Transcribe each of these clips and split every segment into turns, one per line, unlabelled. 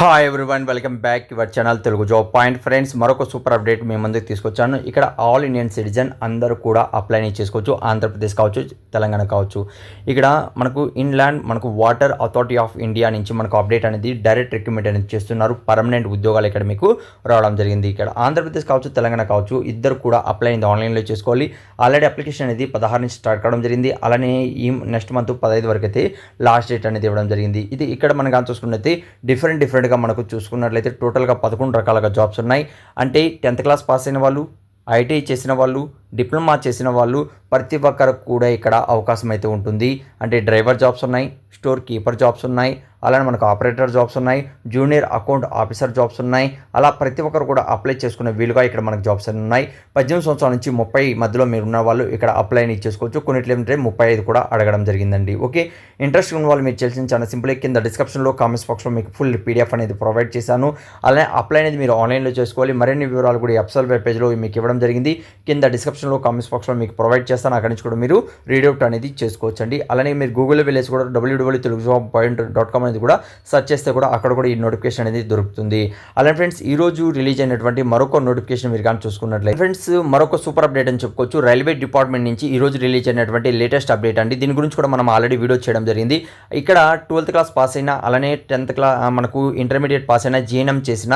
Hi everyone welcome back your channel Telugu job point friends మరొక super update మీ ముందుకు తీసుకొచ్చాను. ఇక్కడ ఆల్ ఇండియన్ సిటిజన్ అందరూ కూడా అప్లై చేసుకోవచ్చు. ఆంధ్రప్రదేశ్ కావచ్చు తెలంగాణ కావచ్చు. ఇక్కడ మనకు ఇన్లాండ్ మనకు వాటర్ అథారిటీ ఆఫ్ ఇండియా నుంచి మనకు అప్డేట్ అనేది డైరెక్ట్ రిక్రూట్మెంట్ అనేది చేస్తున్నారు. పర్మనెంట్ ఉద్యోగాలు ఇక్కడ మీకు రావడం జరిగింది. ఇక్కడ ఆంధ్రప్రదేశ్ కావచ్చు తెలంగాణ కావచ్చు ఇద్దరు కూడా అప్లై అనేది ఆన్లైన్లో చేసుకోవాలి. ఆల్రెడీ అప్లికేషన్ అనేది పదహారు నుంచి స్టార్ట్ కావడం జరిగింది. అలానే ఈ నెక్స్ట్ మంత్ పదహైదు వరకు అయితే లాస్ట్ డేట్ అనేది ఇవ్వడం జరిగింది. ఇది ఇక్కడ మనం కానీ డిఫరెంట్ డిఫరెంట్ డిఫరెంట్గా మనకు చూసుకున్నట్లయితే టోటల్గా పదకొండు రకాలుగా జాబ్స్ ఉన్నాయి. అంటే టెన్త్ క్లాస్ పాస్ అయిన వాళ్ళు ఐటీఐ చేసిన వాళ్ళు డిప్లొమా చేసిన వాళ్ళు ప్రతి ఒక్కరికి కూడా ఇక్కడ అవకాశం అయితే ఉంటుంది. అంటే డ్రైవర్ జాబ్స్ ఉన్నాయి స్టోర్ కీపర్ జాబ్స్ ఉన్నాయి అలానే మనకు ఆపరేటర్ జాబ్స్ ఉన్నాయి జూనియర్ అకౌంట్ ఆఫీసర్ జాబ్స్ ఉన్నాయి. అలా ప్రతి ఒక్కరు కూడా అప్లై చేసుకునే వీలుగా ఇక్కడ మనకు జాబ్స్ అన్ని ఉన్నాయి. పద్దెనిమిది సంవత్సరాల నుంచి ముప్పై మధ్యలో మీరు ఉన్న వాళ్ళు ఇక్కడ అప్లై అని చేసుకోవచ్చు కొన్నిట్లు ఏంటంటే ముప్పై ఐదు కూడా అడగడం జరిగిందండి. ఓకే? ఇంట్రెస్ట్ ఉన్న వాళ్ళు మీరు చేసిన చాలా సింపుల్ కింద డిస్క్రిప్షన్లో కామెంట్స్ బాక్స్లో మీకు ఫుల్ పీడిఎఫ్ అనేది ప్రొవైడ్ చేశాను. అలానే అప్లై అనేది మీరు ఆన్లైన్లో చేసుకోవాలి. మరిన్ని వివరాలు కూడా ఎప్సల్ వెబ్ పేజ్లో మీకు ఇవ్వడం జరిగింది. కింద డిస్క్రిప్షన్లో కామెంట్స్ బాక్స్లో మీకు ప్రొవైడ్ చేస్తాను. అక్కడి నుంచి కూడా మీరు రీడౌట్ అనేది చేసుకోవచ్చండి. అలానే మీరు గూగుల్లో వెళ్ళేసి కూడా WWW Telugu job point dot com అనేది కూడా సెర్చ్ చేస్తే కూడా అక్కడ కూడా ఈ నోటిఫికేషన్ అనేది దొరుకుతుంది. అలానే ఫ్రెండ్స్ ఈ రోజు రిలీజ్ అయినటువంటి మరొక నోటిఫికేషన్ మీరు కానీ చూసుకున్నట్లయితే ఫ్రెండ్స్ మరొక సూపర్ అప్డేట్ అని చెప్పుకోవచ్చు. రైల్వే డిపార్ట్మెంట్ నుంచి ఈ రోజు రిలీజ్ అయినటువంటి లేటెస్ట్ అప్డేట్ అండి. దీని గురించి కూడా మనం ఆల్రెడీ వీడియో చేయడం జరిగింది. ఇక్కడ ట్వెల్త్ క్లాస్ పాస్ అయినా అలానే టెన్త్ క్లాస్ మనకు ఇంటర్మీడియట్ పాస్ అయినా జీఎన్ఎం చేసిన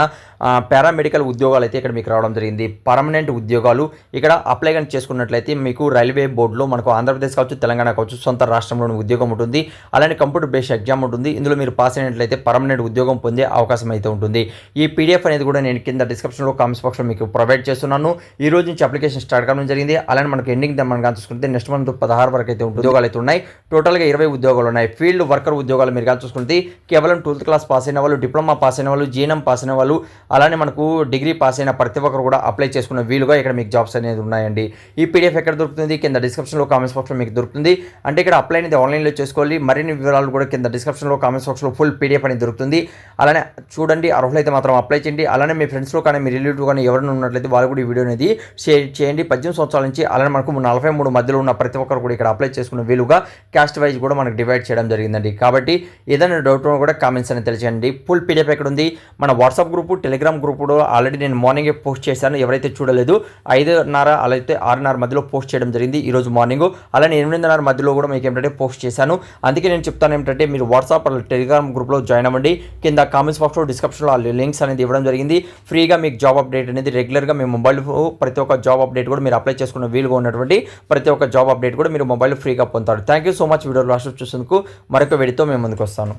పారామెడికల్ ఉద్యోగాలు అయితే ఇక్కడ మీకు రావడం జరిగింది. పర్మనెంట్ ఉద్యోగాలు. ఇక్కడ అప్లై కానీ చేసుకున్నట్లయితే మీకు రైల్వే బోర్డులో మనకు ఆంధ్రప్రదేశ్ కావచ్చు తెలంగాణ కావచ్చు సొంత రాష్ట్రంలోని ఉద్యోగం ఉంటుంది. అలానే కంప్యూటర్ బేస్డ్ ఎగ్జామ్ ఉంటుంది. ఇందులో మీరు పాస్ అయినట్లయితే పర్మనెంట్ ఉద్యోగం పొందే అవకాశం అయితే ఉంటుంది. ఈ పీడిఎఫ్ అనేది కూడా నేను కింద డిస్క్రిప్షన్లో కామెంట్స్ బాక్స్లో మీకు ప్రొవైడ్ చేస్తున్నాను. ఈ రోజు నుంచి అప్లికేషన్ స్టార్ట్ కావడం జరిగింది. అలానే మనకు ఎండింగ్ మనం కానీ చూసుకుంటే నెక్స్ట్ మంత్ పదహారు వరకు అయితే ఉద్యోగాలు అయితే ఉన్నాయి. టోటల్గా ఇరవై ఉద్యోగాలు ఉన్నాయి. ఫీల్డ్ వర్కర్ ఉద్యోగాలు మీరు కానీ చూసుకుంటే కేవలం ట్వెల్త్ క్లాస్ పాస్ అయిన వాళ్ళు డిప్లొమా పాస్ అయిన వాళ్ళు జీఎన్ఎం పాస్ అయిన వాళ్ళు అలానే మనకు డిగ్రీ పాస్ అయిన ప్రతి ఒక్కరు కూడా అప్లై చేసుకున్న వీలుగా ఇక్కడ మీకు జాబ్స్ అనేది ఉన్నాయండి. ఈ పీడిఎఫ్ ఎక్కడ దొరుకుతుంది? కింద డిస్క్రిప్షన్లో కామెంట్స్ బాక్స్లో మీకు దొరుకుతుంది. అంటే ఇక్కడ అప్లై అనేది ఆన్లైన్లో చేసుకోవాలి. మరిన్ని వివరాలు కూడా కింద డిస్క్రిప్షన్లో కామెంట్స్ బాక్స్లో ఫుల్ పీడిఎఫ్ అనేది దొరుకుతుంది. అలానే చూడండి అర్హులైతే మాత్రం అప్లై చేయండి. అలానే మీ ఫ్రెండ్స్లో కానీ మీ రిలేటివ్ కానీ ఎవరైనా ఉన్నట్లయితే వాళ్ళు కూడా ఈ వీడియో అనేది షేర్ చేయండి. పద్దెనిమిది సంవత్సరాల నుంచి అలానే మనకు నలభై మూడు మధ్యలో ఉన్న ప్రతి ఒక్కరు కూడా ఇక్కడ అప్లై చేసుకున్న వీలుగా క్యాస్ట్ వైజ్ కూడా మనకు డివైడ్ చేయడం జరిగిందండి. కాబట్టి ఏదైనా డౌట్ ఉన్నా కూడా కామెంట్స్ అనేది తెలియజేయండి. ఫుల్ పీడిఎఫ్ ఎక్కడ ఉంది? మన వాట్సాప్ గ్రూప్ టెలిగ్రామ్ గ్రూప్ కూడా ఆల్రెడీ నేను మార్నింగ్ పోస్ట్ చేశాను. ఎవరైతే చూడలేదు ఐదున్నర అలా అయితే ఆరున్నర మధ్యలో పోస్ట్ చేయడం జరిగింది ఈరోజు మార్నింగ్. అలానే ఎనిమిదిన్నర మధ్యలో కూడా మీకు ఏంటంటే పోస్ట్ చేశాను. అందుకే నేను చెప్తాను ఏంటంటే మీరు వాట్సాప్ టెలిగ్రామ్ గ్రూప్లో జాయిన్ అవ్వండి. కింద కామెంట్స్ బాక్స్లో డిస్క్రిప్షన్లో ఆ లింక్స్ అనేది ఇవ్వడం జరిగింది. ఫ్రీగా మీకు జాబ్ అప్డేట్ అనేది రెగ్యులర్గా మీ మొబైల్ ప్రతి ఒక్క జాబ్ అప్డేట్ కూడా మీరు అప్లై చేసుకున్న వీలుగా ఉన్నటువంటి ప్రతి ఒక్క జాబ్ అప్డేట్ కూడా మీరు మొబైల్ ఫ్రీగా పొందుతారు. Thank you so much video last చూసేందుకు మరొక వీడితో మేము ముందుకు వస్తాను.